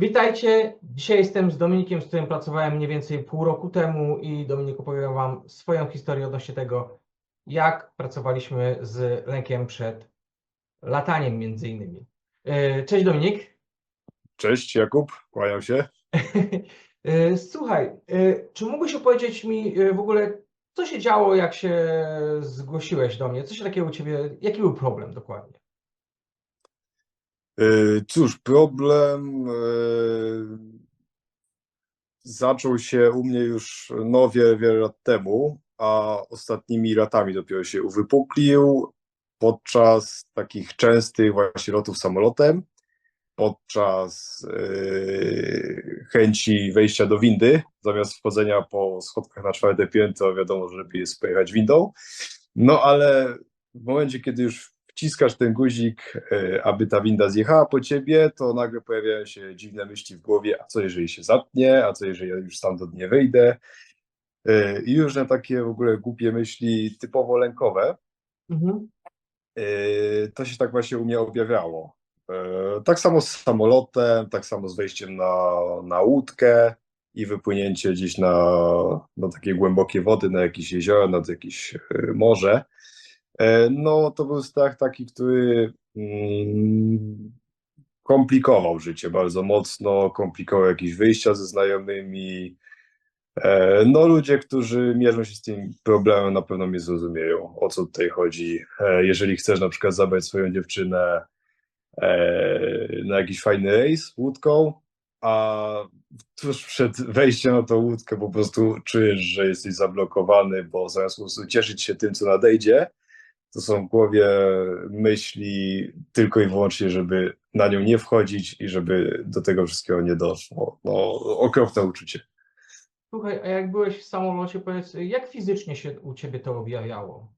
Witajcie. Dzisiaj jestem z Dominikiem, z którym pracowałem mniej więcej pół roku temu i Dominik opowie Wam swoją historię odnośnie tego, jak pracowaliśmy z lękiem przed lataniem między innymi. E, Cześć Dominik. Cześć Jakub, kłaniam się. E, Słuchaj, e, czy mógłbyś opowiedzieć mi w ogóle, co się działo, jak się zgłosiłeś do mnie? Co się takiego u Ciebie, jaki był problem dokładnie? Yy, Cóż, problem yy, zaczął się u mnie już no wiele, wiele lat temu, a ostatnimi latami dopiero się uwypuklił podczas takich częstych właśnie lotów samolotem, podczas chęci wejścia do windy, zamiast wchodzenia po schodkach na czwarte piętro, wiadomo, że lepiej jest pojechać windą. No ale w momencie, kiedy już wciskasz ten guzik, e, aby ta winda zjechała po ciebie, to nagle pojawiają się dziwne myśli w głowie, a co jeżeli się zatnie, a co jeżeli ja już stamtąd nie wyjdę. E, I różne takie w ogóle głupie myśli typowo lękowe, Mhm. e, to się tak właśnie u mnie objawiało. Tak samo z samolotem, tak samo z wejściem na, na łódkę i wypłynięcie gdzieś na, na takie głębokie wody, na jakieś jezioro, nad jakieś morze. E, No, to był strach taki, który mm, komplikował życie bardzo mocno, komplikował jakieś wyjścia ze znajomymi. E, No, ludzie, którzy mierzą się z tym problemem, na pewno mnie zrozumieją, o co tutaj chodzi. E, Jeżeli chcesz na przykład zabrać swoją dziewczynę na jakiś fajny rejs łódką, a tuż przed wejściem na tą łódkę po prostu czujesz, że jesteś zablokowany, bo zamiast po prostu cieszyć się tym, co nadejdzie, to są w głowie myśli tylko i wyłącznie, żeby na nią nie wchodzić i żeby do tego wszystkiego nie doszło. No, okropne uczucie. Słuchaj, a jak byłeś w samolocie, powiedz, jak fizycznie się u Ciebie to objawiało?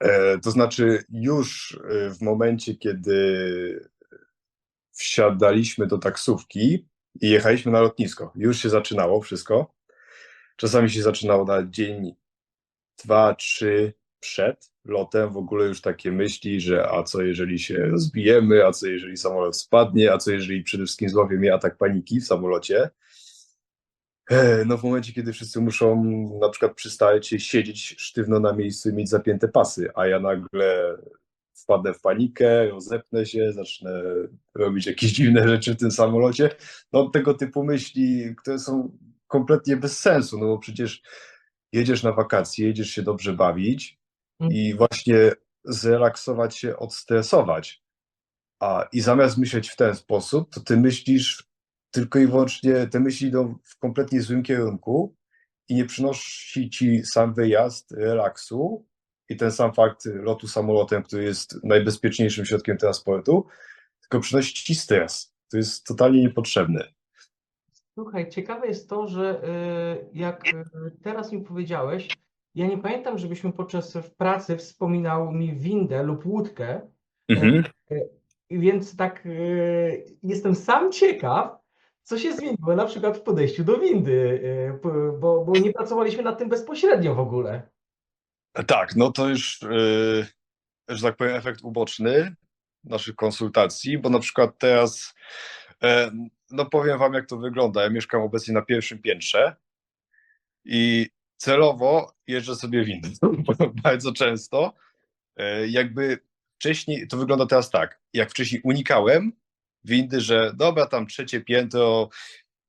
E, to znaczy, już e, w momencie, kiedy wsiadaliśmy do taksówki i jechaliśmy na lotnisko, już się zaczynało wszystko. Czasami się zaczynało na dzień, dwa, trzy przed lotem w ogóle już takie myśli, że a co jeżeli się zbijemy, a co jeżeli samolot spadnie, a co jeżeli przede wszystkim złapie mnie atak paniki w samolocie. E, No w momencie, kiedy wszyscy muszą na przykład przystać się siedzieć sztywno na miejscu i mieć zapięte pasy, a ja nagle wpadnę w panikę, rozepnę się, zacznę robić jakieś dziwne rzeczy w tym samolocie. No tego typu myśli, które są kompletnie bez sensu, no bo przecież jedziesz na wakacje, jedziesz się dobrze bawić i właśnie zrelaksować się, odstresować. A i zamiast myśleć w ten sposób, to ty myślisz tylko i wyłącznie, te myśli idą w kompletnie złym kierunku i nie przynosi ci sam wyjazd relaksu i ten sam fakt lotu samolotem, który jest najbezpieczniejszym środkiem transportu, tylko przynosi ci stres. To jest totalnie niepotrzebne. Słuchaj, ciekawe jest to, że y, jak y, teraz mi powiedziałeś, ja nie pamiętam, żebyśmy podczas pracy wspominał mi windę lub łódkę, Mhm. i więc tak y, jestem sam ciekaw, co się zmieniło na przykład w podejściu do windy, bo, bo nie pracowaliśmy nad tym bezpośrednio w ogóle. Tak, no to już, że tak powiem, efekt uboczny naszych konsultacji, bo na przykład teraz, e, no powiem wam, jak to wygląda. Ja mieszkam obecnie na pierwszym piętrze i celowo jeżdżę sobie windą bardzo często. E, Jakby wcześniej, to wygląda teraz tak, jak wcześniej unikałem windy, że dobra, tam trzecie piętro,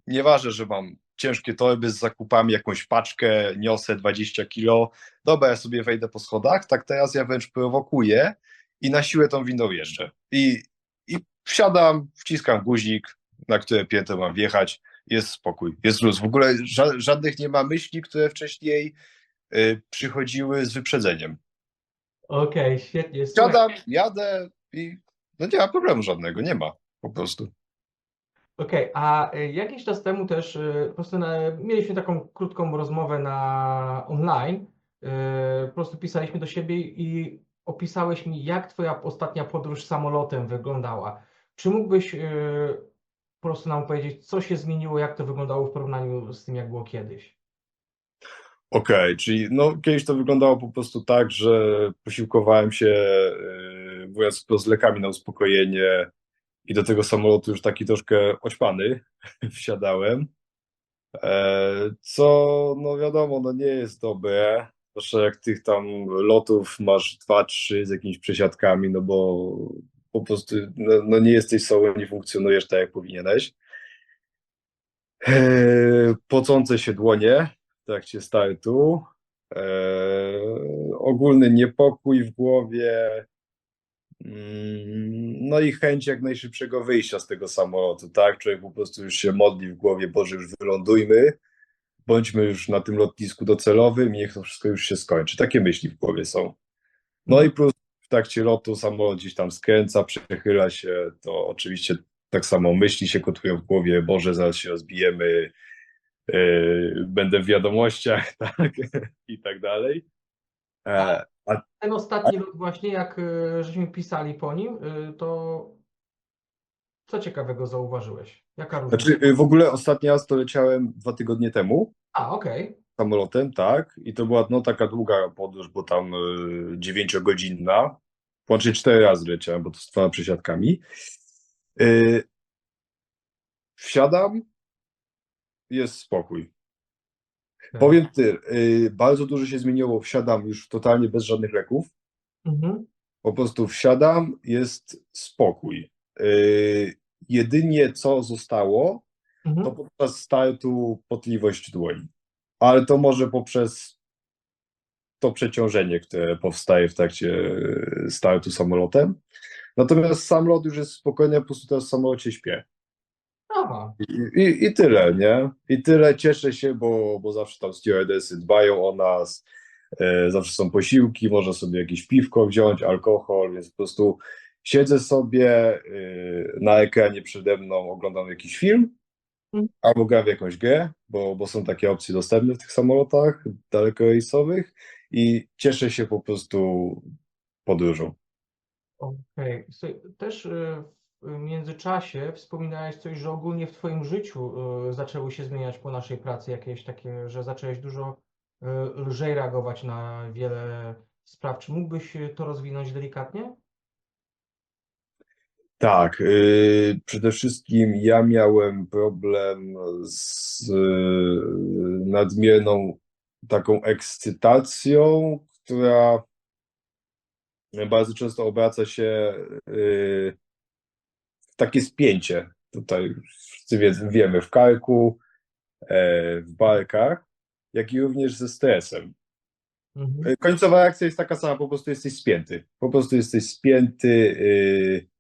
nieważne, że mam ciężkie torby z zakupami, jakąś paczkę, niosę 20 kilo, dobra, ja sobie wejdę po schodach, tak teraz ja wręcz prowokuję i na siłę tą windą jeżdżę. I, i wsiadam, wciskam guzik, na które piętro mam wjechać, jest spokój, jest luz. W ogóle ża żadnych nie ma myśli, które wcześniej y, przychodziły z wyprzedzeniem. Okej, świetnie. Słuchaj, Wsiadam, jadę i no nie ma problemu żadnego, nie ma po prostu. Okej, a y, jakiś czas temu też y, po prostu na, mieliśmy taką krótką rozmowę na online. y, Po prostu pisaliśmy do siebie i opisałeś mi, jak twoja ostatnia podróż samolotem wyglądała. Czy mógłbyś po prostu nam powiedzieć, co się zmieniło, jak to wyglądało w porównaniu z tym, jak było kiedyś? Okej, czyli no kiedyś to wyglądało po prostu tak, że posiłkowałem się, yy, mówiąc z lekami na uspokojenie, i do tego samolotu już taki troszkę oćpany wsiadałem, e, co no wiadomo, no nie jest dobre, zwłaszcza jak tych tam lotów masz dwa, trzy z jakimiś przesiadkami, no bo po prostu no, no nie jesteś sobą, nie funkcjonujesz tak jak powinieneś. E, pocące się dłonie w trakcie startu, e, ogólny niepokój w głowie, mm, no i chęć jak najszybszego wyjścia z tego samolotu, tak? Człowiek po prostu już się modli w głowie, Boże, już wylądujmy, bądźmy już na tym lotnisku docelowym niech to wszystko już się skończy. Takie myśli w głowie są. No i plus trakcie lotu samolot gdzieś tam skręca, przechyla się, to oczywiście tak samo myśli się kotują w głowie, Boże, zaraz się rozbijemy, yy, będę w wiadomościach, tak, i tak dalej. E, a Ten ostatni lot właśnie, jak y, żeśmy pisali po nim, to co ciekawego zauważyłeś? Jaka różnica? znaczy, w ogóle ostatni raz to leciałem dwa tygodnie temu A, okej. Samolotem, tak, i to była no taka długa podróż, bo tam y, dziewięciogodzinna, łącznie cztery razy leciałem, bo to z dwoma przesiadkami. Y, Wsiadam, jest spokój. Powiem ty, y, bardzo dużo się zmieniło, wsiadam już totalnie bez żadnych leków, Mhm. po prostu wsiadam, jest spokój. Jedynie co zostało, Mhm. to podczas startu potliwość dłoni, ale to może poprzez to przeciążenie, które powstaje w trakcie y, startu samolotem. Natomiast sam lot już jest spokojny, po prostu teraz w samolocie śpię. Aha. I, i, I tyle, nie? I tyle cieszę się, bo, bo zawsze tam stewardessy dbają o nas, e, zawsze są posiłki, można sobie jakieś piwko wziąć, alkohol, więc po prostu siedzę sobie e, na ekranie przede mną, oglądam jakiś film. Albo gram w jakąś grę, bo, bo są takie opcje dostępne w tych samolotach dalekorejsowych i cieszę się po prostu podróżą. Okej. Słuchaj, Też y, w międzyczasie wspominałeś coś, że ogólnie w Twoim życiu y, zaczęły się zmieniać po naszej pracy jakieś takie, że zacząłeś dużo y, lżej reagować na wiele spraw. Czy mógłbyś to rozwinąć delikatnie? Tak, yy, przede wszystkim ja miałem problem z yy, nadmierną taką ekscytacją, która bardzo często obraca się yy, w takie spięcie. Tutaj wszyscy wiemy, w karku, e, w barkach, jak i również ze stresem. Mhm. Końcowa reakcja jest taka sama, po prostu jesteś spięty. Po prostu jesteś spięty. Yy,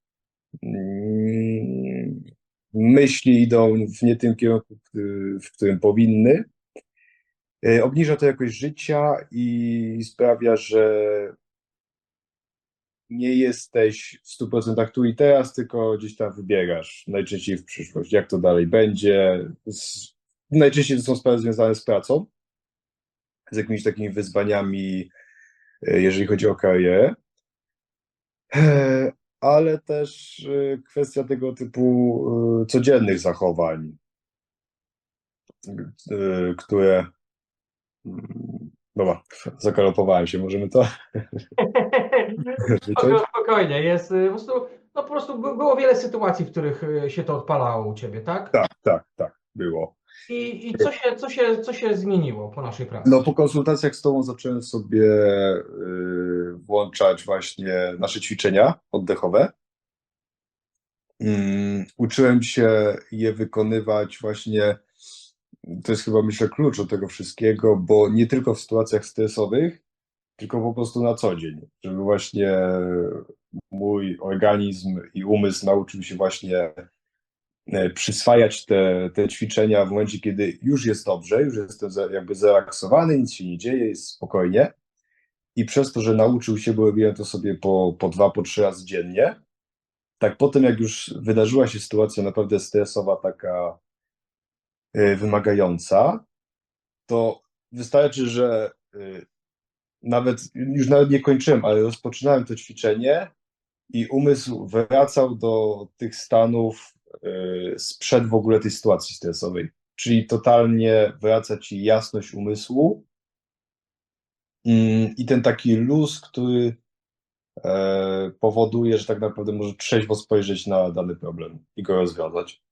myśli idą w nie tym kierunku, w- którym powinny. Yy, Obniża to jakość życia i sprawia, że nie jesteś w 100% tu i teraz, tylko gdzieś tam wybierasz, najczęściej w przyszłość, jak to dalej będzie. Z, najczęściej to są sprawy związane z pracą, z jakimiś takimi wyzwaniami, e, jeżeli chodzi o karierę. Ale też e, kwestia tego typu e, codziennych zachowań, e, które. mm, Dobra, zakalopowałem się, możemy to wyciąć? Spoko- Spokojnie, jest y, po prostu, no po prostu by- było wiele sytuacji, w których y, się to odpalało u Ciebie, tak? Tak, tak, tak, było. I, i co się, co się, co się zmieniło po naszej pracy? No, po konsultacjach z Tobą zacząłem sobie y, włączać właśnie nasze ćwiczenia oddechowe. Mm, Uczyłem się je wykonywać właśnie, to jest chyba myślę klucz do tego wszystkiego, bo nie tylko w sytuacjach stresowych, tylko po prostu na co dzień, żeby właśnie mój organizm i umysł nauczył się właśnie przyswajać te, te ćwiczenia w momencie, kiedy już jest dobrze, już jestem jakby zrelaksowany, nic się nie dzieje, jest spokojnie. I przez to, że nauczył się, bo robiłem to sobie po, po dwa, po trzy razy dziennie, tak potem jak już wydarzyła się sytuacja naprawdę stresowa, taka e, wymagająca, to wystarczy, że e, nawet, już nawet nie kończyłem, ale rozpoczynałem to ćwiczenie i umysł wracał do tych stanów sprzed w ogóle tej sytuacji stresowej. Czyli totalnie wraca ci jasność umysłu mm, i ten taki luz, który e, powoduje, że tak naprawdę może trzeźwo spojrzeć na dany problem i go rozwiązać.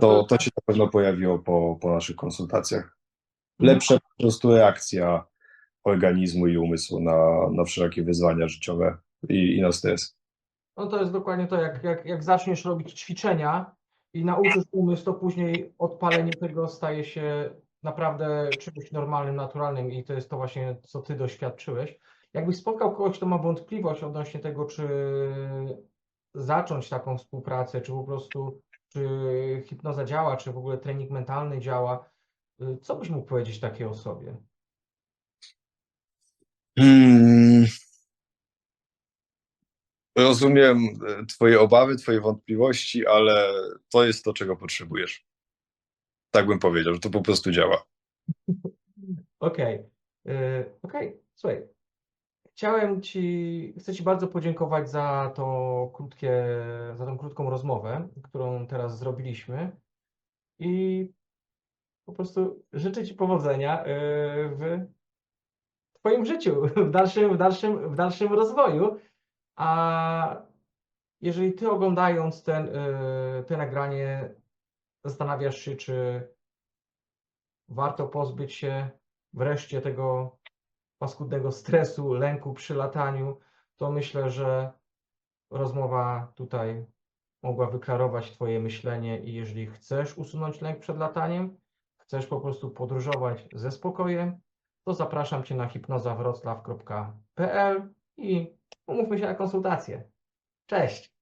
To, to się na pewno pojawiło po, po naszych konsultacjach. Mhm. Lepsza po prostu reakcja organizmu i umysłu na, na wszelkie wyzwania życiowe i, i na stres. No to jest dokładnie to, jak, jak, jak zaczniesz robić ćwiczenia i nauczysz umysł, to później odpalenie tego staje się naprawdę czymś normalnym, naturalnym i to jest to właśnie, co ty doświadczyłeś. Jakbyś spotkał kogoś, kto ma wątpliwość odnośnie tego, czy zacząć taką współpracę, czy po prostu, czy hipnoza działa, czy w ogóle trening mentalny działa, co byś mógł powiedzieć takiej osobie? Hmm. Rozumiem e, Twoje obawy, Twoje wątpliwości, ale to jest to, czego potrzebujesz. Tak bym powiedział, że to po prostu działa. Okej, y, okej, słuchaj. Chciałem Ci, chcę Ci bardzo podziękować za to krótkie, za tą krótką rozmowę, którą teraz zrobiliśmy i po prostu życzę Ci powodzenia y, w Twoim życiu, w dalszym, w dalszym, w dalszym rozwoju. A jeżeli Ty oglądając ten, y, te nagranie zastanawiasz się, czy warto pozbyć się wreszcie tego paskudnego stresu, lęku przy lataniu, to myślę, że rozmowa tutaj mogła wyklarować Twoje myślenie i jeżeli chcesz usunąć lęk przed lataniem, chcesz po prostu podróżować ze spokojem, to zapraszam Cię na hipnozawroclaw.pl i umówmy się na konsultację. Cześć!